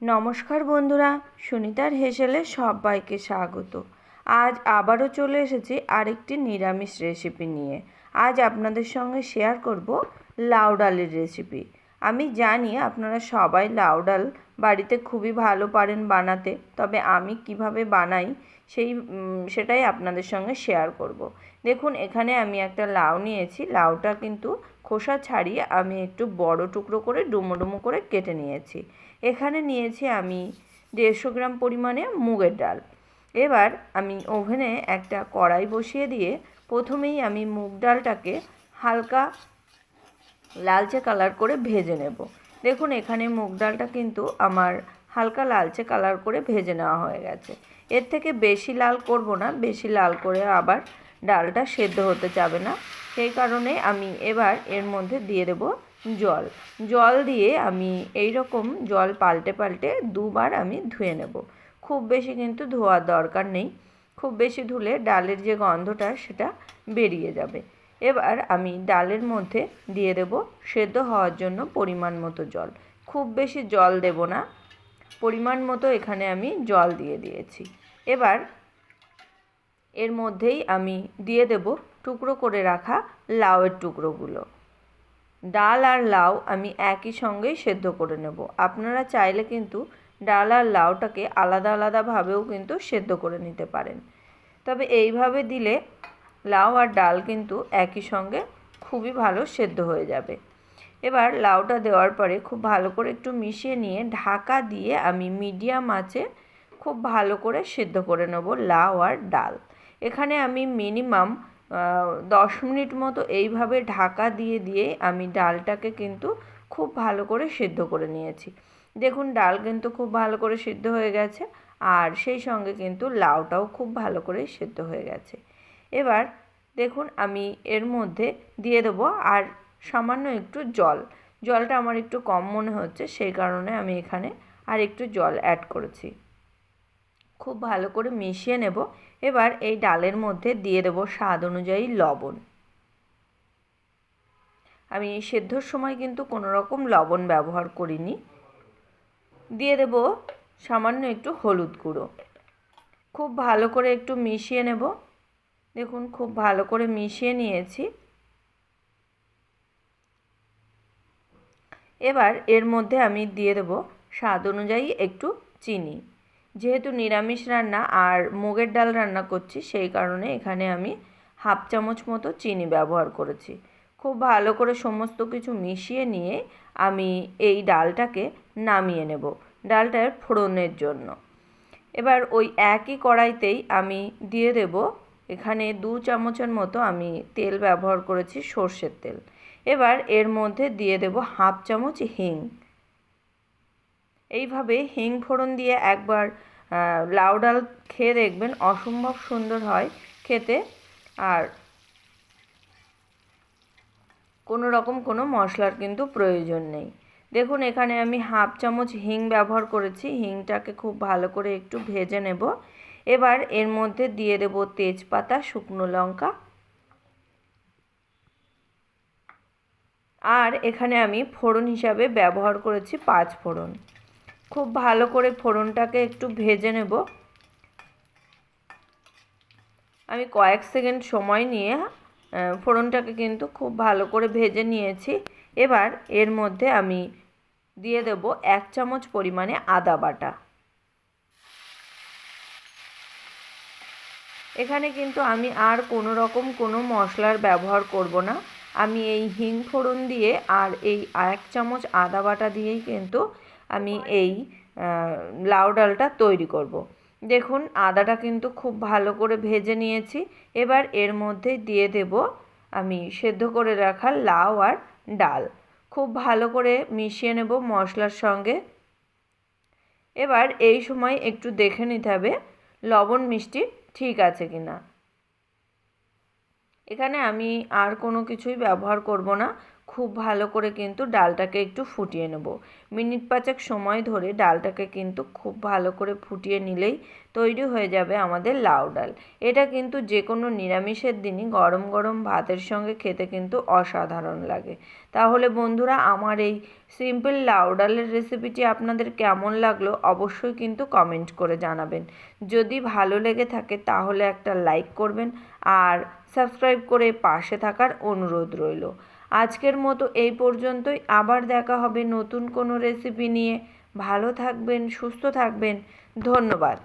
নমস্কার বন্ধুরা, সুনিতার হেসেলে সবাইকে স্বাগত। আজ আবারও চলে এসেছি আরেকটি নিরামিষ রেসিপি নিয়ে। আজ আপনাদের সঙ্গে শেয়ার করব লাউ ডালের রেসিপি আমি জানি আপনারা সবাই লাউ ডাল বাড়িতে খুবই ভালো পারেন বানাতে, তবে আমি কীভাবে বানাই সেই সেটাই আপনাদের সঙ্গে শেয়ার করব। দেখুন, এখানে আমি একটা লাউ নিয়েছি। লাউটা কিন্তু খোসা ছাড়িয়ে আমি একটু বড় টুকরো করে ডুমো ডুমো করে কেটে নিয়েছি। এখানে নিয়েছি আমি দেড়শো গ্রাম পরিমাণে মুগের ডাল। এবার আমি ওভেনে একটা কড়াই বসিয়ে দিয়ে প্রথমেই আমি মুগ ডালটাকে হালকা লালচে কালার করে ভেজে নেব। দেখুন, এখানে মুগ ডালটা কিন্তু আমার হালকা লালচে কালার করে ভেজে নেওয়া হয়ে গেছে। এর থেকে বেশি লাল করব না, বেশি লাল করে আবার ডালটা সেদ্ধ হতে যাবে না। সেই কারণে আমি এবার এর মধ্যে দিয়ে দেব জল। জল দিয়ে আমি এই রকম জল পাল্টে পাল্টে দুবার আমি ধুয়ে নেব। খুব বেশি কিন্তু ধোয়ার দরকার নেই। খুব বেশি ধুলে ডালের যে গন্ধটা, সেটা বেরিয়ে যাবে। এবার আমি ডালের মধ্যে দিয়ে দেব সেদ্ধ হওয়ার জন্য পরিমাণ মতো জল। খুব বেশি জল দেব না। পরিমাণ মতো এখানে আমি জল দিয়ে দিয়েছি। এবার এর মধ্যেই আমি দিয়ে দেব টুকরো করে রাখা লাউয়ের টুকরোগুলো। ডাল আর লাউ আমি একই সঙ্গেই সেদ্ধ করে নেব। আপনারা চাইলে কিন্তু ডাল আর লাউটাকে আলাদা আলাদাভাবেও কিন্তু সেদ্ধ করে নিতে পারেন। তবে এইভাবে দিলে লাউ আর ডাল কিন্তু একই সঙ্গে খুবই ভালো সেদ্ধ হয়ে যাবে। এবার লাউটা দেওয়ার পরে খুব ভালো করে একটু মিশিয়ে নিয়ে ঢাকা দিয়ে আমি মিডিয়াম আঁচে খুব ভালো করে সেদ্ধ করে নেব লাউ আর ডাল। এখানে আমি মিনিমাম দশ মিনিট মতো এইভাবে ঢাকা দিয়ে দিয়ে আমি ডালটাকে কিন্তু খুব ভালো করে সেদ্ধ করে নিয়েছি। দেখুন, ডাল কিন্তু খুব ভালো করে সিদ্ধ হয়ে গেছে, আর সেই সঙ্গে কিন্তু লাউটাও খুব ভালো করে সেদ্ধ হয়ে গেছে। এবার দেখুন আমি এর মধ্যে দিয়ে দেবো আর সামান্য একটু জল। জলটা আমার একটু কম মনে হচ্ছে, সেই কারণে আমি এখানে আর একটু জল অ্যাড করেছি। খুব ভালো করে মিশিয়ে নেব। এবার এই ডালের মধ্যে দিয়ে দেবো স্বাদ অনুযায়ী লবণ। আমি সেদ্ধর সময় কিন্তু কোনো রকম লবণ ব্যবহার করিনি। দিয়ে দেব সামান্য একটু হলুদ গুঁড়ো। খুব ভালো করে একটু মিশিয়ে নেব। দেখুন, খুব ভালো করে মিশিয়ে নিয়েছি। এবার এর মধ্যে আমি দিয়ে দেব স্বাদ অনুযায়ী একটু চিনি। যেহেতু নিরামিষ রান্না আর মুগের ডাল রান্না করছি, সেই কারণে এখানে আমি হাফ চামচ মতো চিনি ব্যবহার করেছি। খুব ভালো করে সমস্ত কিছু মিশিয়ে নিয়ে আমি এই ডালটাকে নামিয়ে নেব, ডালটার ফোড়নের জন্য। এবার ওই একই কড়াইতেই আমি দিয়ে দেব এখানে দু চামচের মতো আমি তেল ব্যবহার করেছি, সর্ষের তেল। এবার এর মধ্যে দিয়ে দেব হাফ চামচ হিং। এইভাবে হিং ফোড়ন দিয়ে একবার লাউ ডাল খেয়ে দেখবেন অসম্ভব সুন্দর হয় খেতে। আর কোনো রকম কোনো মশলার কিন্তু প্রয়োজন নেই। দেখুন, এখানে আমি হাফ চামচ হিং ব্যবহার করেছি। হিংটাকে খুব ভালো করে একটু ভেজে নেব। এবার এর মধ্যে দিয়ে দেব তেজপাতা, শুকনো লঙ্কা। আর এখানে আমি ফোড়ন হিসাবে ব্যবহার করেছি পাঁচ ফোড়ন। খুব ভালো করে ফোড়নটাকে একটু ভেজে নেব। আমি কয়েক সেকেন্ড সময় নিয়ে ফোড়নটাকে কিন্তু খুব ভালো করে ভেজে নিয়েছি। এবার এর মধ্যে আমি দিয়ে দেব এক চামচ পরিমাণে আদা বাটা। এখানে কিন্তু আমি আর কোনো রকম কোনো মশলার ব্যবহার করব না। আমি এই হিং ফোড়ন দিয়ে আর এই এক চামচ আদা বাটা দিয়েই কিন্তু আমি এই লাউ ডালটা তৈরি করব। দেখুন, আদাটা কিন্তু খুব ভালো করে ভেজে নিয়েছি। এবার এর মধ্যে দিয়ে দেব আমি সেদ্ধ করে রাখা লাউ আর ডাল। খুব ভালো করে মিশিয়ে নেব মশলার সঙ্গে। এবার এই সময় একটু দেখে নিতে হবে, লবণ মিষ্টি ঠিক আছে কি না? এখানে আমি আর কোনো কিছুই ব্যবহার করব না। খুব ভালো করে কিন্তু ডালটাকে একটু ফুটিয়ে নেব। মিনিট পাঁচেক সময় ধরে ডালটাকে কিন্তু খুব ভালো করে ফুটিয়ে নিলেই তৈরি হয়ে যাবে আমাদের লাউ ডাল। এটা কিন্তু যে কোনো নিরামিষের দিনই গরম গরম ভাতের সঙ্গে খেতে কিন্তু অসাধারণ লাগে। তাহলে বন্ধুরা, আমার এই সিম্পল লাউ ডালের রেসিপিটি আপনাদের কেমন লাগল অবশ্যই কিন্তু কমেন্ট করে জানাবেন। যদি ভালো লেগে থাকে তাহলে একটা লাইক করবেন আর সাবস্ক্রাইব করে পাশে থাকার অনুরোধ রইল। আজকের মতো এই পর্যন্তই। আবার দেখা হবে নতুন কোনো রেসিপি নিয়ে। ভালো থাকবেন, সুস্থ থাকবেন। ধন্যবাদ।